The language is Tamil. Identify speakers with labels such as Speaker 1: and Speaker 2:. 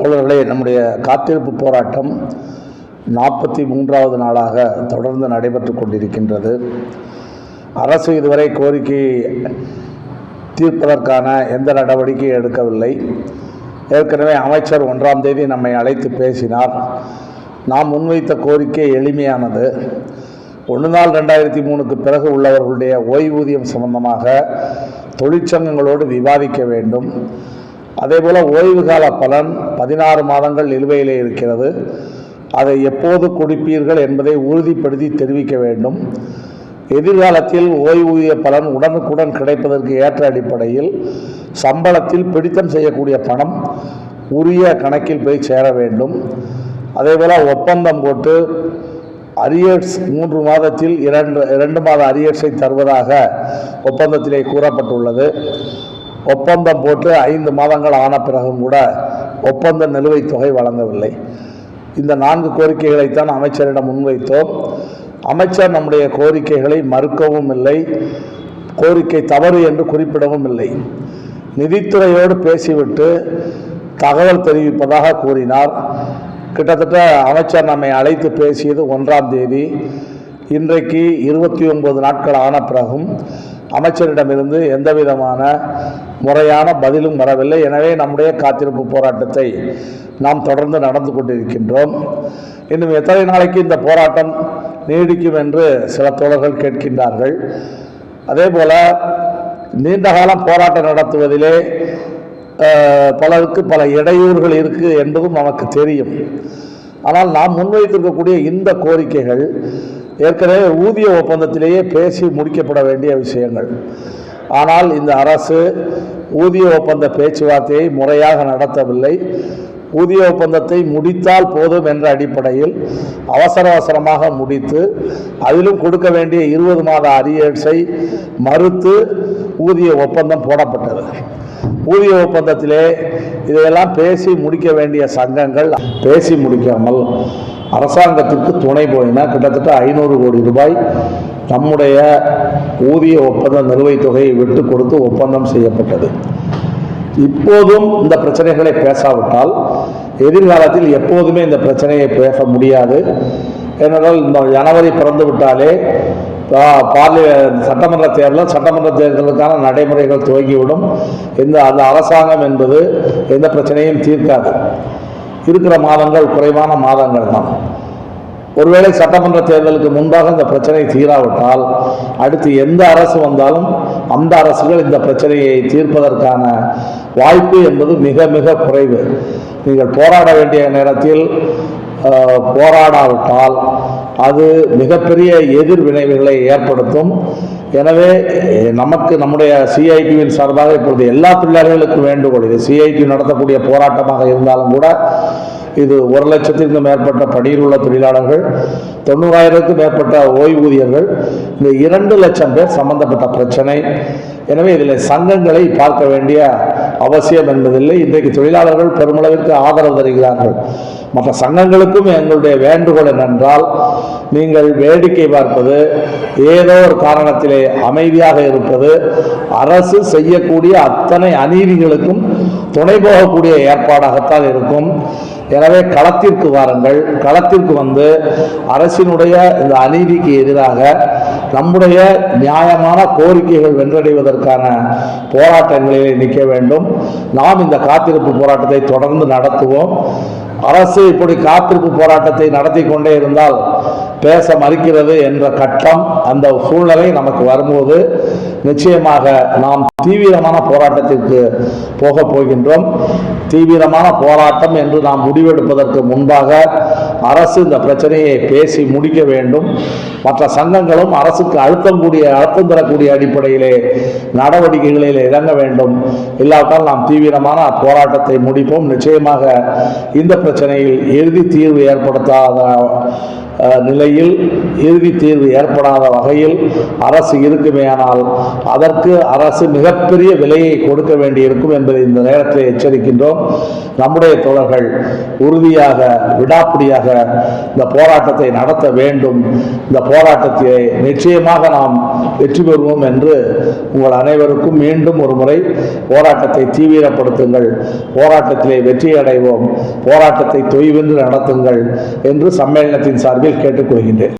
Speaker 1: தோழர்களே நம்முடைய காத்திருப்பு போராட்டம் நாற்பத்தி மூன்றாவது நாளாக தொடர்ந்து நடைபெற்று கொண்டிருக்கின்றது. அரசு இதுவரை கோரிக்கை தீர்ப்பதற்கான எந்த நடவடிக்கையும் எடுக்கவில்லை. ஏற்கனவே அமைச்சர் ஒன்றாம் தேதி நம்மை அழைத்து பேசினார். நாம் முன்வைத்த கோரிக்கை எளிமையானது. ஒன்று நாள் ரெண்டாயிரத்தி மூணுக்கு பிறகு உள்ளவர்களுடைய ஓய்வூதியம் சம்பந்தமாக தொழிற்சங்கங்களோடு விவாதிக்க வேண்டும். அதேபோல் ஓய்வு கால பலன் பதினாறு மாதங்கள் நிலுவையிலே இருக்கிறது. அதை எப்போது கொடுப்பீர்கள் என்பதை உறுதிப்படுத்தி தெரிவிக்க வேண்டும். எதிர்காலத்தில் ஓய்வூதிய பலன் உடனுக்குடன் கிடைப்பதற்கு ஏற்ற அடிப்படையில் சம்பளத்தில் பிடித்தம் செய்யக்கூடிய பணம் உரிய கணக்கில் போய் சேர வேண்டும். அதேபோல் ஒப்பந்தம் போட்டு அரியர்ஸ் மூன்று மாதத்தில் இரண்டு இரண்டு மாத அரியர்ஸை தருவதாக ஒப்பந்தத்திலே கூறப்பட்டுள்ளது. ஒப்பந்தம் போட்டு ஐந்து மாதங்கள் ஆன பிறகும் கூட ஒப்பந்த நிலுவைத் தொகை வழங்கவில்லை. இந்த நான்கு கோரிக்கைகளைத்தான் அமைச்சரிடம் முன்வைத்தோம். அமைச்சர் நம்முடைய கோரிக்கைகளை மறுக்கவும் இல்லை. கோரிக்கை தவறு என்று குறிப்பிடவும் இல்லை. நிதித்துறையோடு பேசிவிட்டு தகவல் தெரிவிப்பதாக கூறினார். கிட்டத்தட்ட அமைச்சர் நம்மை அழைத்து பேசியது ஒன்றாம் தேதி. இன்றைக்கு இருபத்தி ஒன்பது நாட்கள் ஆன பிறகும் அமைச்சரிடமிருந்து எந்த விதமான முறையான பதிலும் வரவில்லை. எனவே நம்முடைய காத்திருப்பு போராட்டத்தை நாம் தொடர்ந்து நடந்து கொண்டிருக்கின்றோம். இன்னும் எத்தனை நாளைக்கு இந்த போராட்டம் நீடிக்கும் என்று சில தோழர்கள் கேட்கின்றார்கள். அதே போல நீண்ட காலம் போராட்டம் நடத்துவதிலே பலருக்கு பல இடையூறுகள் இருக்குது என்பதும் நமக்கு தெரியும். ஆனால் நாம் முன்வைத்திருக்கக்கூடிய இந்த கோரிக்கைகள் ஏற்கனவே ஊதிய ஒப்பந்தத்திலேயே பேசி முடிக்கப்பட வேண்டிய விஷயங்கள். ஆனால் இந்த அரசு ஊதிய ஒப்பந்த பேச்சுவார்த்தையை முறையாக நடத்தவில்லை. ஊதிய ஒப்பந்தத்தை முடித்தால் போதும் என்ற அடிப்படையில் அவசர அவசரமாக முடித்து அதிலும் கொடுக்க வேண்டிய இருபது மாத அரியர்ஸை மறுத்து ஊதிய ஒப்பந்தம் போடப்பட்டது. ஊதிய ஒப்பந்தத்திலே இதையெல்லாம் பேசி முடிக்க வேண்டிய சங்கங்கள் பேசி முடிக்காமல் அரசாங்கத்திற்கு துணை போயின கிட்டத்தட்ட ஐநூறு கோடி ரூபாய் நம்முடைய ஊதிய ஒப்பந்த நிலுவைத் தொகையை விட்டு கொடுத்து ஒப்பந்தம் செய்யப்பட்டது. இப்போதும் இந்த பிரச்சனைகளை பேசாவிட்டால் எதிர்காலத்தில் எப்போதுமே இந்த பிரச்சனையை பேச முடியாது. ஏனென்றால் இந்த ஜனவரி பிறந்து விட்டாலே பா- பார்லி சட்டமன்ற தேர்தல் சட்டமன்ற தேர்தலுக்கான நடைமுறைகள் துவங்கிவிடும். இந்த அந்த அரசாங்கம் என்பது எந்த பிரச்சனையும் தீர்க்காது. இருக்கிற மாதங்கள் குறைவான மாதங்கள் தான். ஒருவேளை சட்டமன்ற தேர்தலுக்கு முன்பாக இந்த பிரச்சனை தீராவிட்டால் அடுத்து எந்த அரசு வந்தாலும் அந்த அரசுகள் இந்த பிரச்சனையை தீர்ப்பதற்கான வாய்ப்பு என்பது மிக மிக குறைவு. நீங்கள் போராட வேண்டிய நேரத்தில் போராடாவிட்டால் அது மிகப்பெரிய எதிர்விளைவுகளை ஏற்படுத்தும். எனவே நமக்கு நம்முடைய சிஐடியின் சார்பாக இப்பொழுது எல்லா தொழிலாளர்களுக்கும் வேண்டுகோள். இது சிஐடி நடத்தக்கூடிய போராட்டமாக இருந்தாலும் கூட இது ஒரு லட்சத்திற்கும் மேற்பட்ட பணியில் உள்ள தொழிலாளர்கள் தொண்ணூறாயிரத்துக்கும் மேற்பட்ட ஓய்வூதியர்கள் இந்த இரண்டு லட்சம் பேர் சம்பந்தப்பட்ட பிரச்சனை. எனவே இதில் சங்கங்களை பார்க்க வேண்டிய அவசியம் என்பதில்லை. இன்றைக்கு தொழிலாளர்கள் பெருமளவிற்கு ஆதரவு தருகிறார்கள். மற்ற சங்கங்களுக்கும் எங்களுடைய வேண்டுகோள் என்னென்றால் நீங்கள் வேடிக்கை பார்ப்பது ஏதோ ஒரு காரணத்திலே அமைதியாக இருப்பது அரசு செய்யக்கூடிய அத்தனை அநீதிகளுக்கும் துணை போகக்கூடிய ஏற்பாடாகத்தான் இருக்கும். எனவே களத்திற்கு வாருங்கள். களத்திற்கு வந்து அரசினுடைய இந்த அநீதிக்கு எதிராக நம்முடைய நியாயமான கோரிக்கைகள் வென்றடைவதற்கான போராட்டங்களிலே நிற்க வேண்டும். நாம் இந்த காத்திருப்பு போராட்டத்தை தொடர்ந்து நடத்துவோம். அரசு இப்படி காத்திருப்பு போராட்டத்தை நடத்தி கொண்டே இருந்தால் பேச மறுக்கிறது என்ற கட்டம் அந்த சூழ்நிலை நமக்கு வரும்போது நிச்சயமாக நாம் தீவிரமான போராட்டத்திற்கு போக போகின்றோம். தீவிரமான போராட்டம் என்று நாம் முடிவெடுப்பதற்கு முன்பாக அரசு இந்த பிரச்சனையை பேசி முடிக்க வேண்டும். மற்ற சங்கங்களும் அரசுக்கு அழுத்தம் கூடிய அழுத்தம் தரக்கூடிய அடிப்படையிலே நடவடிக்கைகளில் இறங்க வேண்டும். இல்லாவிட்டால் நாம் தீவிரமான போராட்டத்தை முடிப்போம். நிச்சயமாக இந்த பிரச்சனையில் இறுதி தீர்வு ஏற்படுத்தாத நிலை நிலையில் இறுதி தீர்வு ஏற்படாத வகையில் அரசு இருக்குமேயானால் அதற்கு அரசு மிகப்பெரிய விலையை கொடுக்க வேண்டியிருக்கும் என்பதை இந்த நேரத்தில் எச்சரிக்கின்றோம். நம்முடைய தோழர்கள் உறுதியாக விடாப்பிடியாக இந்த போராட்டத்தை நடத்த வேண்டும். இந்த போராட்டத்தை நிச்சயமாக நாம் வெற்றி பெறுவோம் என்று உங்கள் அனைவருக்கும் மீண்டும் ஒரு முறை போராட்டத்தை தீவிரப்படுத்துங்கள். போராட்டத்திலே வெற்றி அடைவோம் போராட்டத்தை தொய்வென்று நடத்துங்கள் என்று சம்மேளனத்தின் சார்பில் கேட்டுக்கொள்கின்றேன்